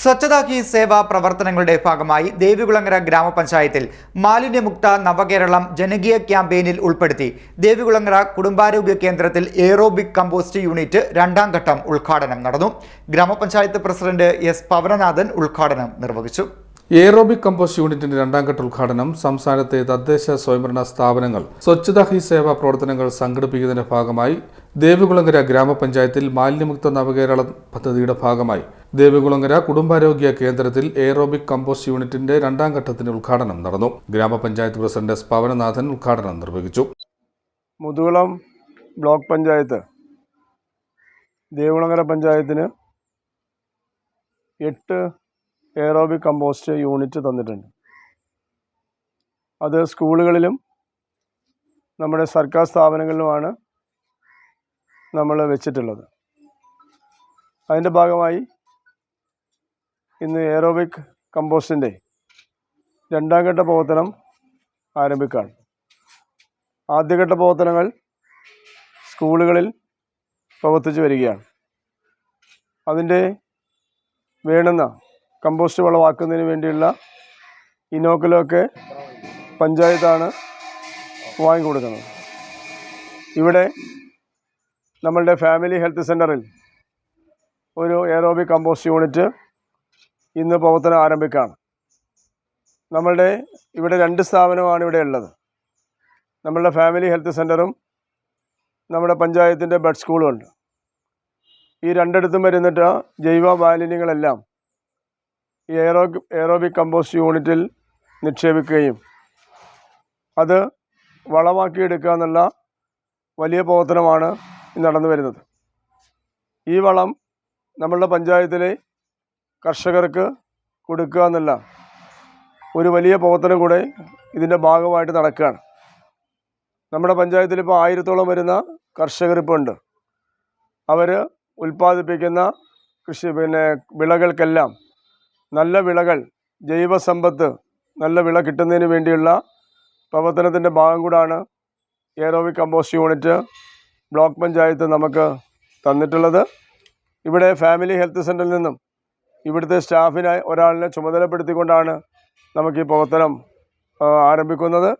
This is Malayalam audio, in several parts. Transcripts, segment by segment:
സ്വച്ഛതാ ഹി സേവാ പ്രവർത്തനങ്ങളുടെ ഭാഗമായി ദേവികുളങ്ങര ഗ്രാമപഞ്ചായത്തിൽ മാലിന്യമുക്ത നവകേരളം ജനകീയ ക്യാമ്പയിനിൽ ഉൾപ്പെടുത്തി ദേവികുളങ്ങര കുടുംബാരോഗ്യ കേന്ദ്രത്തിൽ എയറോബിക് കമ്പോസ്റ്റ് യൂണിറ്റ് രണ്ടാം ഘട്ടം ഉദ്ഘാടനം നടന്നു. ഗ്രാമപഞ്ചായത്ത് പ്രസിഡന്റ് എസ് പവനനാഥൻ ഉദ്ഘാടനം നിർവഹിച്ചു. എയറോബിക് കമ്പോസ്റ്റ് യൂണിറ്റിന്റെ രണ്ടാം ഘട്ട ഉദ്ഘാടനം സംസ്ഥാനത്തെ തദ്ദേശ സ്വയംഭരണ സ്ഥാപനങ്ങൾ സ്വച്ഛതാ ഹി സേവ പ്രവർത്തനങ്ങൾ സംഘടിപ്പിക്കുന്നതിന്റെ ഭാഗമായി ദേവികുളങ്ങര ഗ്രാമപഞ്ചായത്തിൽ മാലിന്യമുക്ത നവകേരള പദ്ധതിയുടെ ഭാഗമായി ദേവികുളങ്ങര കുടുംബാരോഗ്യ കേന്ദ്രത്തിൽ എയറോബിക് കമ്പോസ്റ്റ് യൂണിറ്റിന്റെ രണ്ടാം ഘട്ടത്തിന്റെ ഉദ്ഘാടനം നടന്നു. ഗ്രാമപഞ്ചായത്ത് പ്രസിഡന്റ് എസ് പവനനാഥൻ ഉദ്ഘാടനം നിർവഹിച്ചു. മുതുകുളം ബ്ലോക്ക് പഞ്ചായത്ത് ദേവികുളങ്കര പഞ്ചായത്തിന് എട്ട് എയറോബിക് കമ്പോസ്റ്റ് യൂണിറ്റ് തന്നിട്ടുണ്ട്. അത് സ്കൂളുകളിലും നമ്മുടെ സർക്കാർ സ്ഥാപനങ്ങളിലുമാണ് നമ്മൾ വെച്ചിട്ടുള്ളത്. അതിന്റെ ഭാഗമായി ഇന്ന് എയറോബിക് കമ്പോസ്റ്റിന്റെ രണ്ടാം ഘട്ട പ്രവർത്തനം ആരംഭിക്കുകയാണ് ആദ്യഘട്ട പ്രവർത്തനങ്ങൾ സ്കൂളുകളിൽ പ്രവർത്തിച്ചു വരികയാണ്. അതിന്റെ വേണ്ടുന്ന കമ്പോസ്റ്റ് വളമാക്കുന്നതിന് വേണ്ടിയുള്ള ഇനോക്കലൊക്കെ പഞ്ചായത്താണ് വാങ്ങിക്കൊടുക്കുന്നത്. ഇവിടെ നമ്മളുടെ ഫാമിലി ഹെൽത്ത് സെന്ററിൽ ഒരു എയറോബിക് കമ്പോസ്റ്റ് യൂണിറ്റ് ഇന്ന് പ്രവർത്തനം ആരംഭിക്കുകയാണ്. നമ്മളുടെ ഇവിടെ രണ്ട് സ്ഥാപനമാണ് ഇവിടെ ഉള്ളത്. നമ്മളുടെ ഫാമിലി ഹെൽത്ത് സെന്ററും നമ്മുടെ പഞ്ചായത്തിന്റെ ബഡ് സ്കൂളും ഉണ്ട്. ഈ രണ്ടിടത്തും വരുന്നിട്ട് ജൈവ മാലിന്യങ്ങളെല്ലാം ഈ എയറോ എയറോബിക് കമ്പോസ്റ്റ് യൂണിറ്റിൽ നിക്ഷേപിക്കുകയും അത് വളമാക്കി എടുക്കുക എന്നുള്ള വലിയ പ്രവർത്തനമാണ് നടന്നു വരുന്നത്. ഈ വളം നമ്മളുടെ പഞ്ചായത്തിലെ കർഷകർക്ക് കൊടുക്കുക എന്നുള്ള ഒരു വലിയ പ്രവർത്തനം കൂടെ ഇതിന്റെ ഭാഗമായിട്ട് നടക്കുകയാണ്. നമ്മുടെ പഞ്ചായത്തിൽ ഇപ്പോൾ ആയിരത്തോളം വരുന്ന കർഷകർ ഉണ്ട്. അവർ ഉൽപ്പാദിപ്പിക്കുന്ന കൃഷി പിന്നെ വിളകൾക്കെല്ലാം നല്ല വിളകൾ ജൈവസമ്പത്ത് നല്ല വിള കിട്ടുന്നതിന് വേണ്ടിയുള്ള പ്രവർത്തനത്തിന്റെ ഭാഗം കൂടാണ് aerobic compost unit block panchayat നമുക്ക് തന്നിട്ടുള്ളത്. ഇവിടെ ഫാമിലി ഹെൽത്ത് സെന്ററിൽ നിന്നും ഇവിടുത്തെ സ്റ്റാഫിനെ ഒരാളിനെ ചുമതലപ്പെടുത്തിക്കൊണ്ടാണ് നമുക്ക് ഈ പ്രവർത്തനം ആരംഭിക്കുന്നത്.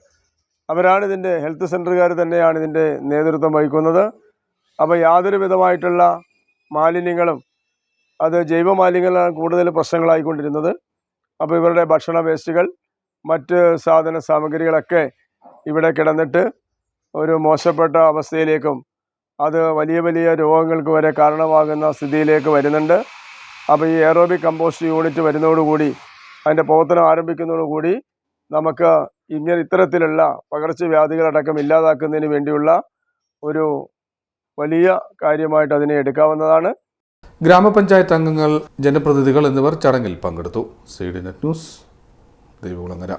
അവരാണ് ഇതിന്റെ ഹെൽത്ത് സെന്ററുകാർ തന്നെയാണ് ഇതിന്റെ നേതൃത്വം വഹിക്കുന്നത്. അപ്പോൾ യാതൊരു വിധമായിട്ടുള്ള മാലിന്യങ്ങളും അത് ജൈവ മാലിന്യങ്ങളാണ് കൂടുതൽ പ്രശ്നങ്ങളായിക്കൊണ്ടിരുന്നത്. അപ്പോൾ ഇവരുടെ ഭക്ഷണ വേസ്റ്റുകൾ മറ്റ് സാധന സാമഗ്രികളൊക്കെ ഇവിടെ കിടന്നിട്ട് ഒരു മോശപ്പെട്ട അവസ്ഥയിലേക്കും അത് വലിയ വലിയ രോഗങ്ങൾക്ക് വരെ കാരണമാകുന്ന സ്ഥിതിയിലേക്ക് വരുന്നുണ്ട്. അപ്പോൾ ഈ എയറോബിക് കമ്പോസ്റ്റ് യൂണിറ്റ് വരുന്നതോടുകൂടി അതിന്റെ പ്രവർത്തനം ആരംഭിക്കുന്നതോടുകൂടി നമുക്ക് ഇങ്ങനെ ഇത്തരത്തിലുള്ള പകർച്ചവ്യാധികളടക്കം ഇല്ലാതാക്കുന്നതിന് വേണ്ടിയുള്ള ഒരു വലിയ കാര്യമായിട്ട് അതിനെ എടുക്കാവുന്നതാണ്. ഗ്രാമപഞ്ചായത്ത് അംഗങ്ങൾ ജനപ്രതിനിധികൾ എന്നിവർ ചടങ്ങിൽ പങ്കെടുത്തു. C D net news Devikulangara